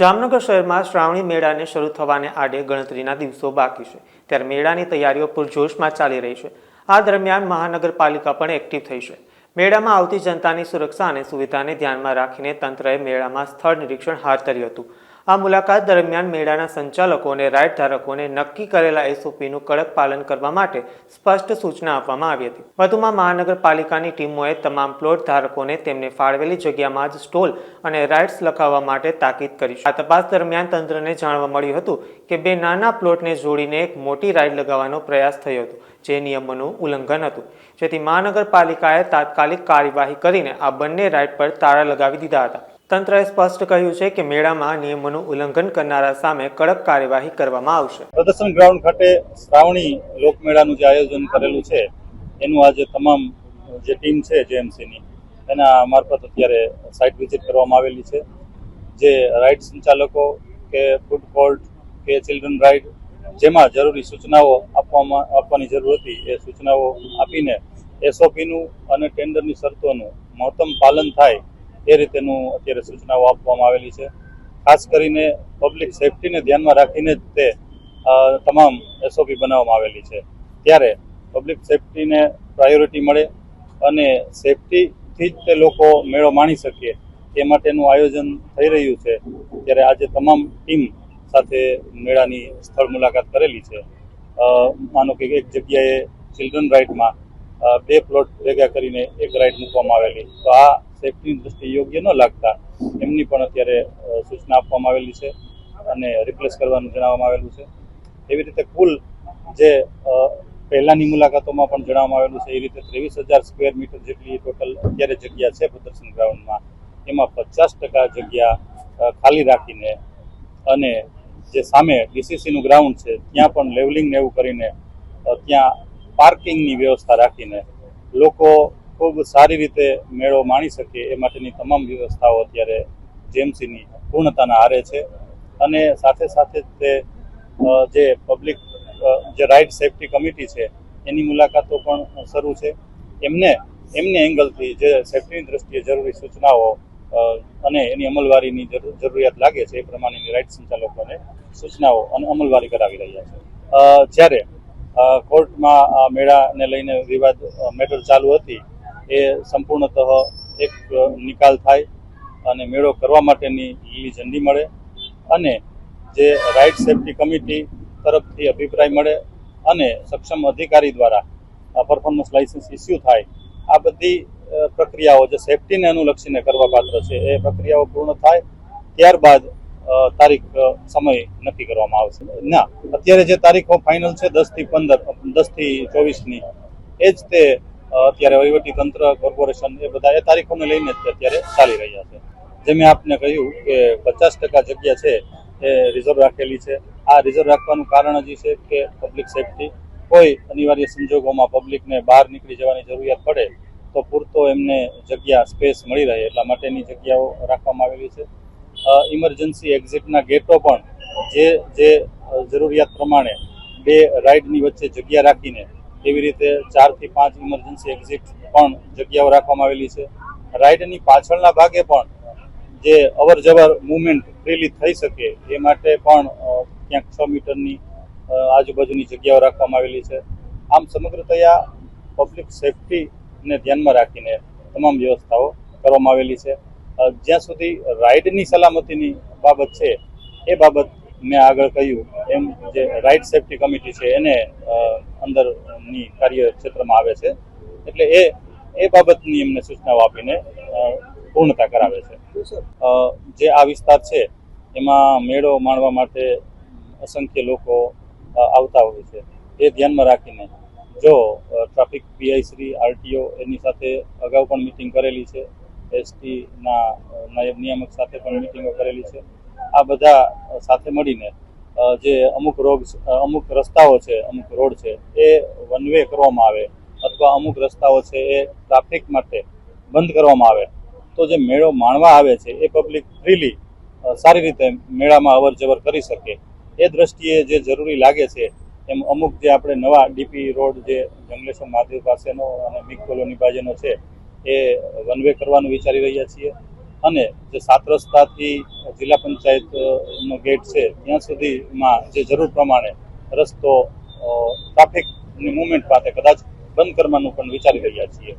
જામનગર શહેરમાં શ્રાવણી મેળાને શરૂ થવાને આડે ગણતરીના દિવસો બાકી છે. ત્યારે મેળાની તૈયારીઓ પૂરજોશમાં ચાલી રહી છે. આ દરમિયાન મહાનગરપાલિકા પણ એક્ટિવ થઈ છે. મેળામાં આવતી જનતાની સુરક્ષા અને સુવિધાને ધ્યાનમાં રાખીને તંત્રએ મેળામાં સ્થળ નિરીક્ષણ હાથ ધર્યું હતું. આ મુલાકાત દરમિયાન મેળાના સંચાલકો અને રાઇડ ધારકોને નક્કી કરેલા એસઓપીનું કડક પાલન કરવા માટે સ્પષ્ટ સૂચના આપવામાં આવી હતી. વધુમાં મહાનગરપાલિકાની ટીમોએ તમામ પ્લોટ ધારકોને તેમને ફાળવેલી જગ્યામાં જ સ્ટોલ અને રાઇડ્સ લખાવવા માટે તાકીદ કરી આ તપાસ દરમિયાન તંત્રને જાણવા મળ્યું હતું કે બે નાના પ્લોટને જોડીને એક મોટી રાઇડ લગાવવાનો પ્રયાસ થયો હતો, જે નિયમોનું ઉલ્લંઘન હતું. જેથી મહાનગરપાલિકાએ તાત્કાલિક કાર્યવાહી કરીને આ બંને રાઇડ પર તાળા લગાવી દીધા હતા. તંત્રએ સ્પષ્ટ કહ્યું છે કે મેળામાં નિયમોનું ઉલ્લંઘન કરનારા સામે કડક કાર્યવાહી કરવામાં આવશે. પ્રદર્શન ગ્રાઉન્ડ ખાતે શ્રાવણી લોકમેળાનું જે આયોજન કરેલું છે, એનું આજે તમામ જે ટીમ છે, જેએમસીની, એના મારફત અત્યારે સાઇટ વિઝિટ કરવામાં આવેલી છે. જે રાઇડ સંચાલકો કે ફૂડ કોર્ટ કે ચિલ્ડ્રન રાઇડ જેમાં જરૂરી સૂચનાઓ આપવામાં, આપવાની જરૂર હતી, એ સૂચનાઓ આપીને એસઓપીનું અને ટેન્ડરની શરતોનું મહત્તમ પાલન થાય એ રીતેનું અત્યારે સૂચનાઓ આપવામાં આવેલી છે. ખાસ કરીને પબ્લિક સેફટીને ધ્યાનમાં રાખીને જ તે તમામ એસઓપી બનાવવામાં આવેલી છે. ત્યારે પબ્લિક સેફટીને પ્રાયોરિટી મળે અને સેફટીથી જ તે લોકો મેળો માણી શકે એ માટેનું આયોજન થઈ રહ્યું છે. ત્યારે આજે તમામ ટીમ સાથે મેળાની સ્થળ મુલાકાત કરેલી છે. માનો કે એક જગ્યાએ ચિલ્ડ્રન રાઇડમાં બે પ્લોટ ભેગા કરીને એક રાઇડ મૂકવામાં આવેલી. તો આ સેફટીની દ્રષ્ટિએ યોગ્ય ન લાગતા, એમની પણ અત્યારે સૂચના આપવામાં આવેલી છે અને રિપ્લેસ કરવાનું જણાવવામાં આવેલું છે. એવી રીતે કુલ જે પહેલાંની મુલાકાતોમાં પણ જણાવવામાં આવેલું છે, એ રીતે ત્રેવીસ હજાર સ્ક્વેર મીટર જેટલી ટોટલ અત્યારે જગ્યા છે પ્રદર્શન ગ્રાઉન્ડમાં. એમાં પચાસ ટકા જગ્યા ખાલી રાખીને અને જે સામે ડીસીસીનું ગ્રાઉન્ડ છે, ત્યાં પણ લેવલિંગ ને એવું કરીને ત્યાં પાર્કિંગની વ્યવસ્થા રાખીને લોકો ખૂબ સારી રીતે મેળો માણી શકે એ માટેની તમામ વ્યવસ્થાઓ અત્યારે જેએમસીની પૂર્ણતાના આરે છે. અને સાથે સાથે તે જે પબ્લિક જે રાઇડ સેફટી કમિટી છે, એની મુલાકાતો પણ શરૂ છે. એમને એમને એંગલથી જે સેફટીની દ્રષ્ટિએ જરૂરી સૂચનાઓ અને એની અમલવારીની જરૂ- જરૂરિયાત લાગે છે એ પ્રમાણેની રાઇડ સંચાલકોને સૂચનાઓ અને અમલવારી કરાવી રહ્યા છે. જ્યારે કોર્ટમાં મેળાને લઈને વિવાદ મેટર ચાલુ હતી એ સંપૂર્ણતઃ એક નિકાલ થાય અને મેળો કરવા માટેની લીલી ઝંડી મળે અને જે રાઇડ સેફટી કમિટી તરફથી અભિપ્રાય મળે અને સક્ષમ અધિકારી દ્વારા પરફોર્મન્સ લાઇસન્સ ઇસ્યુ થાય, આ બધી પ્રક્રિયાઓ જે સેફટીને અનુલક્ષીને કરવા પાત્ર છે, એ પ્રક્રિયાઓ પૂર્ણ થાય, ત્યારબાદ તારીખ સમય નક્કી કરવામાં આવશે. ના, અત્યારે જે તારીખો ફાઇનલ છે દસથી પંદર દસથી ચોવીસની, એ જ તે અત્યારે વહીવટી તંત્ર, કોર્પોરેશન એ બધા એ તારીખોને લઈને જ અત્યારે ચાલી રહ્યા છે. જે મેં આપને કહ્યું કે પચાસ ટકા જગ્યા છે એ રિઝર્વ રાખેલી છે. આ રિઝર્વ રાખવાનું કારણ જ છે કે પબ્લિક સેફટી કોઈ અનિવાર્ય સંજોગોમાં પબ્લિકને બહાર નીકળી જવાની જરૂરિયાત પડે તો પૂરતો એમને જગ્યા સ્પેસ મળી રહે એટલા માટેની જગ્યાઓ રાખવામાં આવેલી છે. ઇમરજન્સી એક્ઝિટના ગેટો પણ જે જે જરૂરિયાત પ્રમાણે બે રાઇડની વચ્ચે જગ્યા રાખીને એવી રીતે ચારથી પાંચ ઇમરજન્સી એક્ઝિટ પણ જગ્યાઓ રાખવામાં આવેલી છે. રાઇડની પાછળના ભાગે પણ જે અવર જવર મુવમેન્ટ ફ્રીલી થઈ શકે એ માટે પણ ક્યાંક છ મીટરની આજુબાજુની જગ્યાઓ રાખવામાં આવેલી છે. આમ સમગ્રતયા પબ્લિક સેફટીને ધ્યાનમાં રાખીને તમામ વ્યવસ્થાઓ કરવામાં આવેલી છે. જ્યાં સુધી રાઇડની સલામતીની બાબત છે, એ બાબત મેં આગળ કહ્યું એમ જે રાઇટ સેફટી કમિટી છે એને અંદરની કાર્ય ક્ષેત્રમાં આવે છે. એટલે એ એ બાબતની એમને સૂચનાઓ આપીને પૂર્ણતા કરાવે છે. જે આ વિસ્તાર છે એમાં મેળો માણવા માટે અસંખ્ય લોકો આવતા હોય છે. એ ધ્યાનમાં રાખીને જો ટ્રાફિક પીઆઈ શ્રી આરટીઓ એની સાથે અગાઉ પણ મિટિંગ કરેલી છે. એસટીના નાયબ નિયામક સાથે પણ મિટિંગો કરેલી છે. આ બધા સાથે મળીને જે અમુક રોગ અમુક રસ્તાઓ છે, અમુક રોડ છે, એ વન વે કરવામાં આવે અથવા અમુક રસ્તાઓ છે, એ ટ્રાફિક માટે બંધ કરવામાં આવે. તો જે મેળો માણવા આવે છે, એ પબ્લિક ફ્રીલી સારી રીતે મેળામાં અવર જવર કરી શકે. એ દ્રષ્ટિએ જે જરૂરી લાગે છે, એમ અમુક જે આપણે નવા ડીપી રોડ જે જંગલેશ્વર મહાદેવ પાસેનો અને મિગ કોલોની બાજુનો છે, એ વન વે કરવાનું વિચારી રહ્યા છીએ. અને જે સાત રસ્તાથી જિલ્લા પંચાયત નો ગેટ છે, ત્યાં સુધીમાં જે જરૂર પ્રમાણે રસ્તો ટ્રાફિકની મુવમેન્ટ માટે કદાચ બંધ કરવાનું પણ વિચારી રહ્યા છીએ.